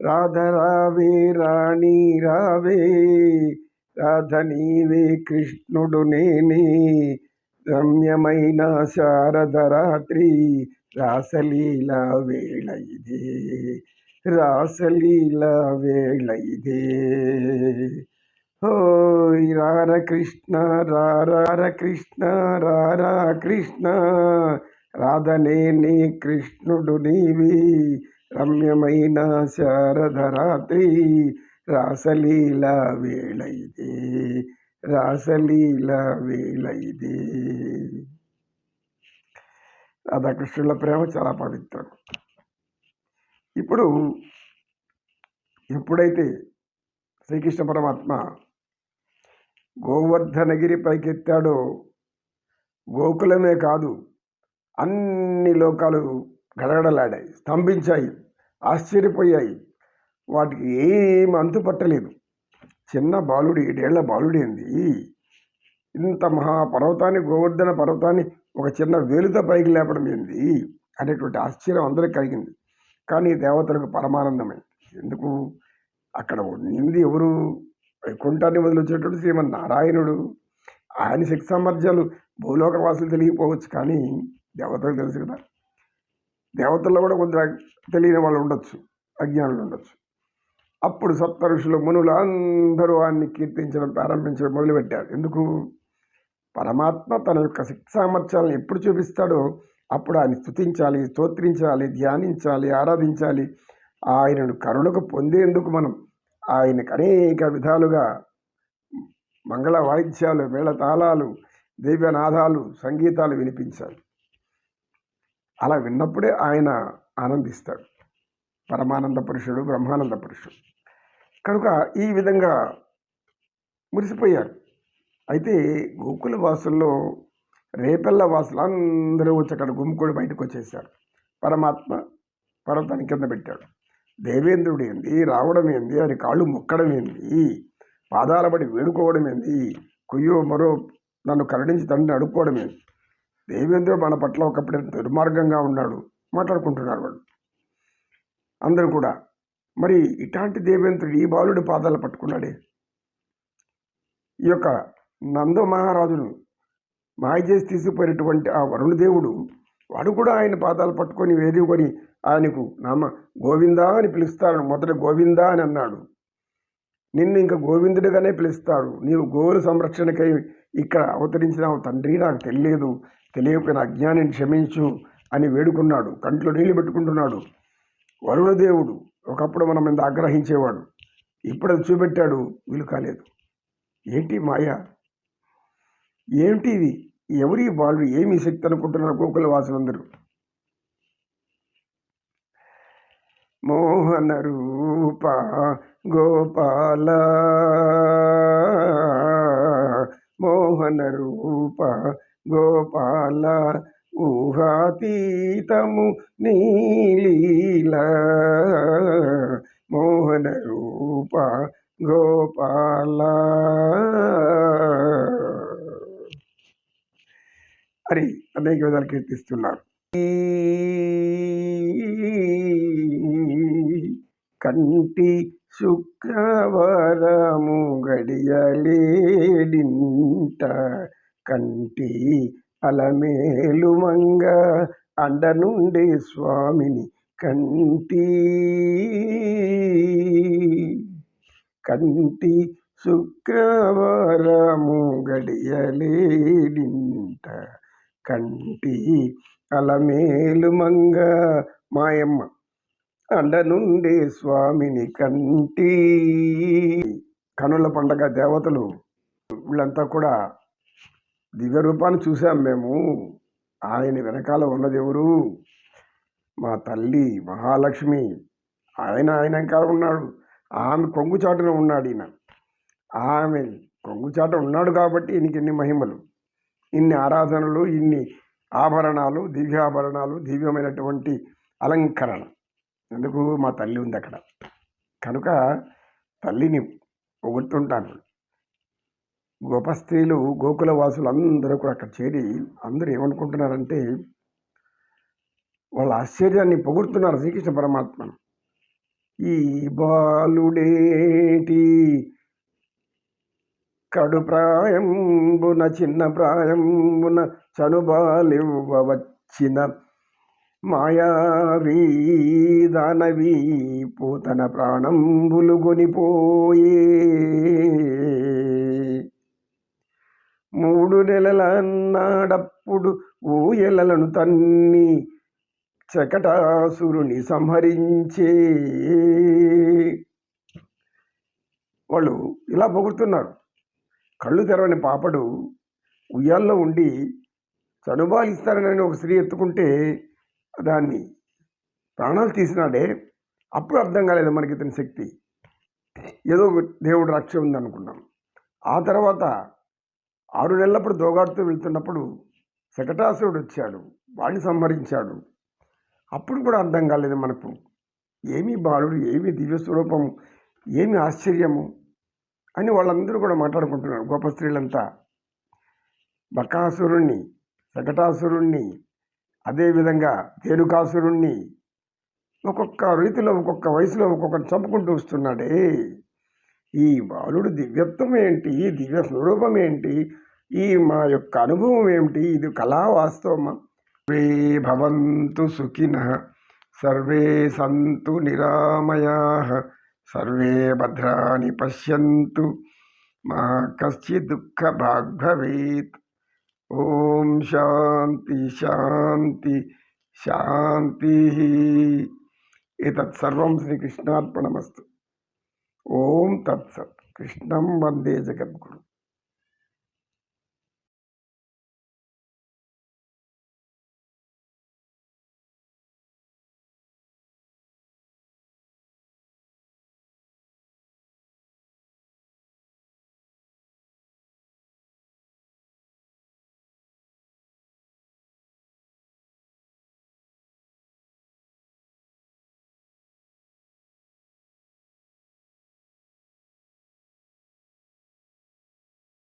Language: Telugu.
రాధరావే రాణి రావే రాధ నీవే కృష్ణుడు నేనే. రమ్యమైన శారద రాత్రి రాసలీల వేళ ఇదే. రాసలీల వేళ ఇదే. ఓ రార కృష్ణ రార కృష్ణ రారా కృష్ణ. రాధనే నీ కృష్ణుడు నీవి. రమ్యమైన శారద రాత్రి రాసలీల వేళ ఇదే రాసలీల వేళ రాధాకృష్ణుల ప్రేమ చాలా పవిత్రం. ఇప్పుడు ఎప్పుడైతే శ్రీకృష్ణ పరమాత్మ గోవర్ధనగిరి పైకెత్తాడో గోకులమే కాదు అన్ని లోకాలు గడగడలాడాయి స్తంభించాయి ఆశ్చర్యపోయాయి. వాటికి ఏం అంతు పట్టలేదు చిన్న బాలుడు ఏడేళ్ళ బాలుడేంది ఇంత మహాపర్వతాన్ని గోవర్ధన పర్వతాన్ని ఒక చిన్న వేలుతో పైకి లేపడం ఏంది? అనేటువంటి ఆశ్చర్యం అందరికి కలిగింది. కానీ దేవతలకు పరమానందమే ఎందుకు? అక్కడ నింది ఎవరు? వైకుంఠాన్ని వదిలించేటువంటి శ్రీమన్నారాయణుడు. ఆయన శక్తి సామర్థ్యాలు భూలోకవాసులు తెలియకపోవచ్చు కానీ దేవతలకు తెలుసు కదా. దేవతల్లో కూడా కొంత తెలియని వాళ్ళు ఉండొచ్చు అజ్ఞానులు ఉండొచ్చు. అప్పుడు సప్త ఋషులు మునులు అందరూ ఆయన్ని కీర్తించడం ప్రారంభించడం మొదలుపెట్టారు. ఎందుకు? పరమాత్మ తన యొక్క శక్తి సామర్థ్యాలను ఎప్పుడు చూపిస్తాడో అప్పుడు ఆయన స్థుతించాలి స్తోత్రించాలి ధ్యానించాలి ఆరాధించాలి. ఆయనను కరుణకు పొందేందుకు మనం ఆయనకు అనేక విధాలుగా మంగళ వాయిద్యాలు మేళ తాళాలు దివ్యనాదాలు సంగీతాలు వినిపించాలి అలా విన్నప్పుడే ఆయన ఆనందిస్తాడు. పరమానంద పురుషుడు బ్రహ్మానంద పురుషుడు. కనుక ఈ విధంగా మురిసిపోయారు. అయితే గోకుల వాసుల్లో రేపెల్ల వాసులు అందరూ వచ్చి అక్కడ గుమ్ముకొని బయటకు వచ్చేసారు పరమాత్మ పర్వతాన్ని కింద పెట్టాడు. దేవేంద్రుడు ఏంది? రావడం ఏంది? అని కాళ్ళు మొక్కడం ఏంది? పాదాల పడి వేడుకోవడం ఏంది? కుయ్యో మరో నన్ను కరుణించి తండ్రిని అడుక్కోవడం ఏంది? దేవేంద్రుడు మన పట్ల ఒకప్పుడు దుర్మార్గంగా ఉన్నాడు మాట్లాడుకుంటున్నారు వాడు అందరూ కూడా మరి ఇట్లాంటి దేవేంద్రుడు ఈ బాలుడి పాదాలు పట్టుకున్నాడే? ఈ యొక్క నంద మహారాజును మాయ చేసి తీసుకుపోయినటువంటి ఆ వరుణదేవుడు వాడు కూడా ఆయన పాదాలు పట్టుకొని వేరుకొని ఆయనకు నామ గోవిందా అని పిలుస్తారు మొదట గోవిందా అని అన్నాడు. నిన్ను ఇంకా గోవిందుడిగానే పిలుస్తారు. నీవు గోవుల సంరక్షణకై ఇక్కడ అవతరించిన తండ్రి నాకు తెలియదు. తెలియకపోయిన అజ్ఞానిని క్షమించు అని వేడుకున్నాడు. కంట్లో నీళ్ళు పెట్టుకుంటున్నాడు. వరుణదేవుడు ఒకప్పుడు మనం మీద ఆగ్రహించేవాడు. ఇప్పుడు అది చూపెట్టాడు. వీలు కాలేదు. ఏంటి మాయ? ఏమిటి ఇది? ఎవరి వాళ్ళు ఏమి శక్తి అనుకుంటున్నారు గోకుల వాసులందరూ? మోహన రూప గోపాల. మోహన రూప గోపాల ఊహాతీతము నీలీల. మోహన రూప గోపాల. అని అనేక విధాలు కీర్తిస్తున్నారు. కంటి శుక్రవారము గడియలేడింట. కంటి అలమేలు మంగ అండ నుండి స్వామిని కంటి కంటి శుక్రవారము గడియలేడింట. కంటి అలమేలు మంగ మాయమ్మ నుండి స్వామిని కంటి. కనుల పండగ దేవతలు వీళ్ళంతా కూడా దివ్య రూపాన్ని చూసాం మేము. ఆయన వెనకాల ఉన్నది ఎవరు? మా తల్లి మహాలక్ష్మి. ఆయన ఆయన వెనకాల ఉన్నాడు. ఆమె కొంగుచాటున ఉన్నాడు ఈయన. ఆమె కొంగుచాట ఉన్నాడు కాబట్టి ఈయనకి ఎన్ని మహిమలు? ఇన్ని ఆరాధనలు ఇన్ని ఆభరణాలు దివ్యాభరణాలు దివ్యమైనటువంటి అలంకరణ. ఎందుకు? మా తల్లి ఉంది అక్కడ. కనుక తల్లిని పొగుడుతుంటాను. గొప్ప స్త్రీలు గోకుల వాసులు అందరూ కూడా అక్కడ చేరి అందరూ ఏమనుకుంటున్నారంటే వాళ్ళ ఆశ్చర్యాన్ని పొగుడుతున్నారు శ్రీకృష్ణ పరమాత్మను ఈ బాలుడేటి కడు ప్రాయంబున చిన్న ప్రాయంబున చనుబాలివ్వవచ్చిన మాయావీ దానవీ పూతన ప్రాణంబులు గొనిపోయే. మూడు నెలలన్నాడప్పుడు ఊయలలను తన్ని చకటాసురుని సంహరించే. వాళ్ళు ఇలా పొగుడుతున్నారు. కళ్ళు తెరవని పాపడు ఉయ్యాల్లో ఉండి చనుబాలిస్తానని ఒక స్త్రీ ఎత్తుకుంటే దాన్ని ప్రాణాలు తీసినాడే అప్పుడు అర్థం కాలేదు మనకి ఇతని శక్తి. ఏదో దేవుడు రక్ష ఉందనుకున్నాం. ఆ తర్వాత ఆరు నెలలప్పుడు దోగాడుతూ వెళ్తున్నప్పుడు శకటాసురుడు వచ్చాడు వాడిని సంహరించాడు. అప్పుడు కూడా అర్థం కాలేదు మనకు. ఏమి బాలుడు ఏమి దివ్య స్వరూపం ఏమి ఆశ్చర్యము అని వాళ్ళందరూ కూడా మాట్లాడుకుంటున్నారు గొప్ప స్త్రీలంతా. బకాసురుణ్ణి శకటాసురుణ్ణి అదేవిధంగా ధేనుకాసురుణ్ణి ఒక్కొక్క రీతిలో ఒక్కొక్క వయసులో ఒక్కొక్కరు చంపుకుంటూ వస్తున్నాడే. ఈ బాలుడు దివ్యత్వం ఏంటి? ఈ దివ్య స్వరూపం ఏంటి? ఈ మా యొక్క అనుభవం ఏమిటి? ఇది కళా వాస్తవమా? సర్వే భవంతు సుఖిన సర్వే సంతు నిరామయా సర్వే భద్రాని పశ్యంతు మా కశ్చి దుఃఖ భాగ్భవేత్. ओम शांति शांति शांति एतत्सर्व श्री कृष्णार्पणमस्तु ओम तत्सत्। कृष्णं वंदे जगद्गुरु।